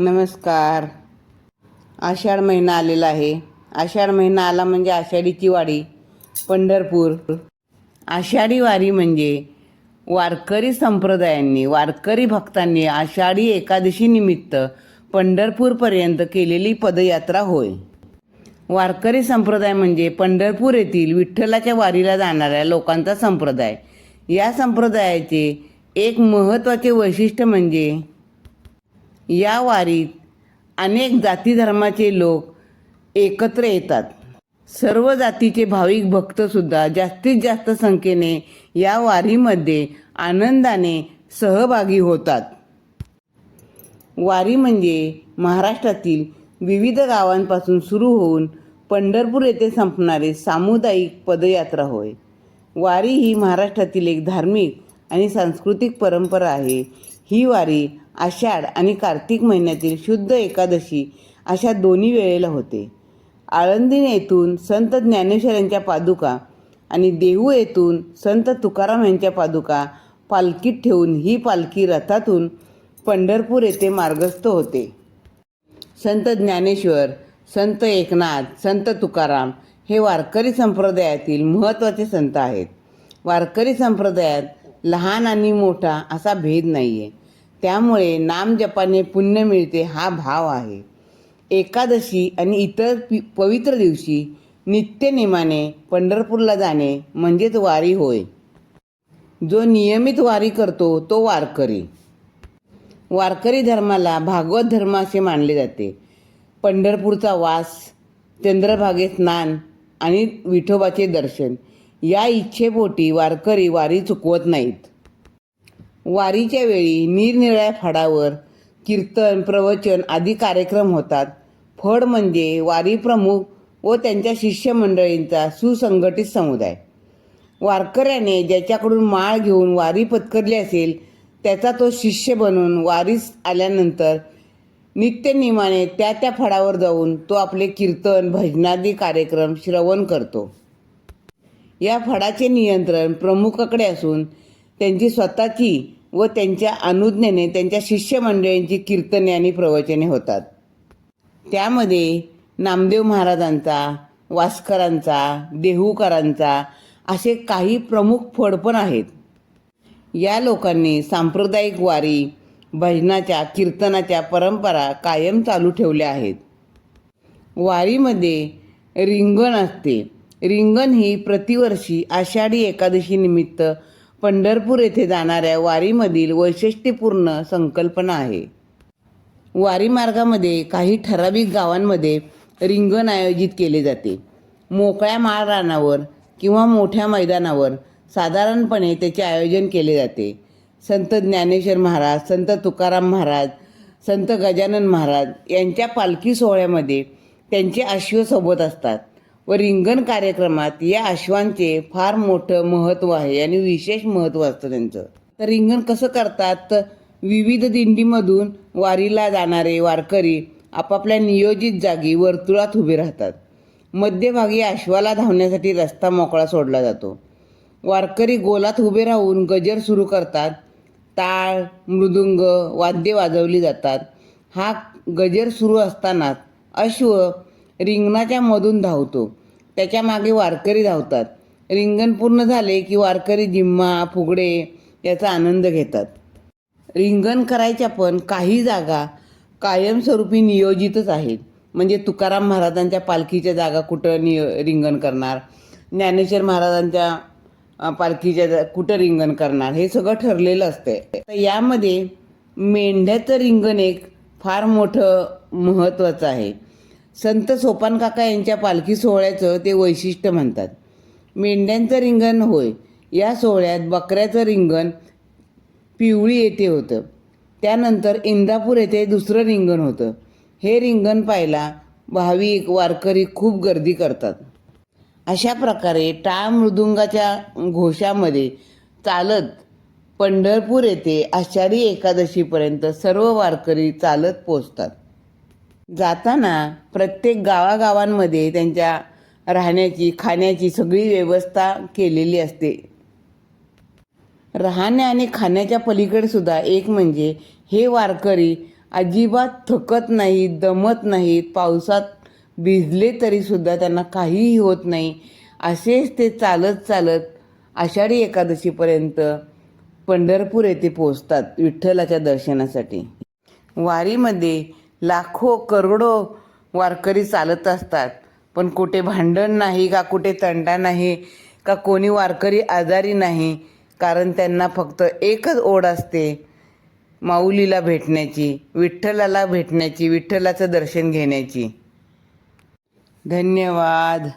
नमस्कार. आषाढ महिना आलेला आहे. आषाढ महिना आला म्हणजे आषाढीची वाडी पंढरपूर. आषाढी वारी म्हणजे वारकरी संप्रदायांनी वारकरी भक्तांनी आषाढी एकादशी निमित्त पंढरपूरपर्यंत केलेली पदयात्रा होय. वारकरी संप्रदाय म्हणजे पंढरपूर येथील विठ्ठलाच्या वारीला जाणाऱ्या लोकांचा संप्रदाय. या संप्रदायाचे एक महत्त्वाचे वैशिष्ट्य म्हणजे या वारीत अनेक जाती धर्माचे लोक एकत्र येतात. सर्व जातीचे भाविक भक्तसुद्धा जास्तीत जास्त संख्येने या वारीमध्ये आनंदाने सहभागी होतात. वारी म्हणजे महाराष्ट्रातील विविध गावांपासून सुरू होऊन पंढरपूर येथे संपणारी सामुदायिक पदयात्रा होय. वारी ही महाराष्ट्रातील एक धार्मिक आणि सांस्कृतिक परंपरा आहे. ही वारी आषाढ आणि कार्तिक महिन्यातील शुद्ध एकादशी अशा दोन्ही वेळेला होते. आळंदी येथून संत ज्ञानेश्वरांच्या पादुका आणि देहू येथून संत तुकाराम यांच्या पादुका पालखीत ठेवून ही पालखी रथातून पंढरपूर येथे मार्गस्थ होते. संत ज्ञानेश्वर संत एकनाथ संत तुकाराम हे वारकरी संप्रदायातील महत्त्वाचे संत आहेत. वारकरी संप्रदायात लहान आणि मोठा असा भेद नाही आहे त्यामुळे नामजपाने पुण्य मिळते हा भाव आहे. एकादशी आणि इतर पि पवित्र दिवशी नित्यनेमाने पंढरपूरला जाणे म्हणजेच वारी होय. जो नियमित वारी करतो तो वारकरी. वारकरी धर्माला भागवत धर्म असे मानले जाते. पंढरपूरचा वास चंद्रभागे स्नान आणि विठोबाचे दर्शन या इच्छेपोटी वारकरी वारी चुकवत नाहीत. वारीच्या वेळी निरनिराळ्या फडावर कीर्तन प्रवचन आदी कार्यक्रम होतात. फड म्हणजे वारी प्रमुख व त्यांच्या शिष्यमंडळींचा सुसंघटित समुदाय. वारकऱ्याने ज्याच्याकडून माळ घेऊन वारी पत्करली असेल त्याचा तो शिष्य बनून वारीस आल्यानंतर नित्यनियमाने त्या त्या फळावर जाऊन तो आपले कीर्तन भजनादी कार्यक्रम श्रवण करतो. या फडाचे नियंत्रण प्रमुखाकडे असून त्यांची स्वतःची व त्यांच्या अनुज्ञेने त्यांच्या शिष्यमंडळींची कीर्तने आणि प्रवचने होतात. त्यामध्ये नामदेव महाराजांचा वास्करांचा देहूकरांचा असे काही प्रमुख फड पण आहेत. या लोकांनी सांप्रदायिक वारी भजनाच्या कीर्तनाच्या परंपरा कायम चालू ठेवल्या आहेत. वारीमध्ये रिंगण असते. रिंगण ही प्रतिवर्षी आषाढी एकादशी निमित्त पंढरपूर येथे जाणाऱ्या वारीमधील वैशिष्ट्यपूर्ण संकल्पना आहे. वारी मार्गामध्ये काही ठराविक गावांमध्ये रिंगण आयोजित केले जाते. मोकळ्या माळरानावर किंवा मोठ्या मैदानावर साधारणपणे त्याचे आयोजन केले जाते. संत ज्ञानेश्वर महाराज संत तुकाराम महाराज संत गजानन महाराज यांच्या पालखी सोहळ्यामध्ये त्यांचे अश्व सोबत असतात. व रिंगण कार्यक्रमात या अश्वांचे फार मोठं महत्त्व आहे आणि विशेष महत्त्व असतं त्यांचं. तर रिंगण कसं करतात? तर विविध दिंडीमधून वारीला जाणारे वारकरी आपापल्या नियोजित जागी वर्तुळात उभे राहतात. मध्यभागी अश्वाला धावण्यासाठी रस्ता मोकळा सोडला जातो. वारकरी गोलात उभे राहून गजर सुरू करतात. टाळ मृदुंग वाद्ये वाजवली जातात. हा गजर सुरू असतानाच अश्व रिंगणाच्या मधून धावतो. त्याच्यामागे वारकरी धावतात. रिंगण पूर्ण झाले की वारकरी जिम्मा फुगडे याचा आनंद घेतात. रिंगण करायच्या पण काही जागा कायमस्वरूपी नियोजितच आहेत. म्हणजे तुकाराम महाराजांच्या पालखीच्या जागा कुठं निय रिंगण करणार? ज्ञानेश्वर महाराजांच्या पालखीच्या जा- कुठं रिंगण करणार? हे सगळं ठरलेलं असते तर यामध्ये मेंढ्याचं रिंगण एक फार मोठं महत्त्वाचं आहे. संत सोपान काका यांच्या पालखी सोहळ्याचं ते वैशिष्ट्य म्हणतात. मेंढ्यांचं रिंगण होय या सोहळ्यात बकऱ्याचं रिंगण पिवळी येथे होतं. त्यानंतर इंदापूर येथे दुसरं रिंगण होतं. हे रिंगण पाहायला भाविक वारकरी खूप गर्दी करतात. अशा प्रकारे टाळ मृदुंगाच्या घोषामध्ये चालत पंढरपूर येथे आषाढी एकादशीपर्यंत सर्व वारकरी चालत पोचतात जाताना प्रत्येक गावागावांमध्ये त्यांच्या राहण्याची खाण्याची सगळी व्यवस्था केलेली असते. राहण्या आणि खाण्याच्या पलीकडे सुद्धा एक म्हणजे हे वारकरी अजिबात थकत नाहीत दमत नाहीत पावसात भिजले तरीसुद्धा त्यांना काहीही होत नाही. असेच ते चालत चालत आषाढी एकादशीपर्यंत पंढरपूर येथे पोचतात विठ्ठलाच्या दर्शनासाठी. वारीमध्ये लाखो करोडो वारकरी चालत असतात. पण कुठे भांडण नाही का कुठे तंडा नाही का कोणी वारकरी आजारी नाही कारण त्यांना फक्त एकच ओढ असते माऊलीला भेटण्याची विठ्ठलाला भेटण्याची विठ्ठलाचं दर्शन घेण्याची. धन्यवाद.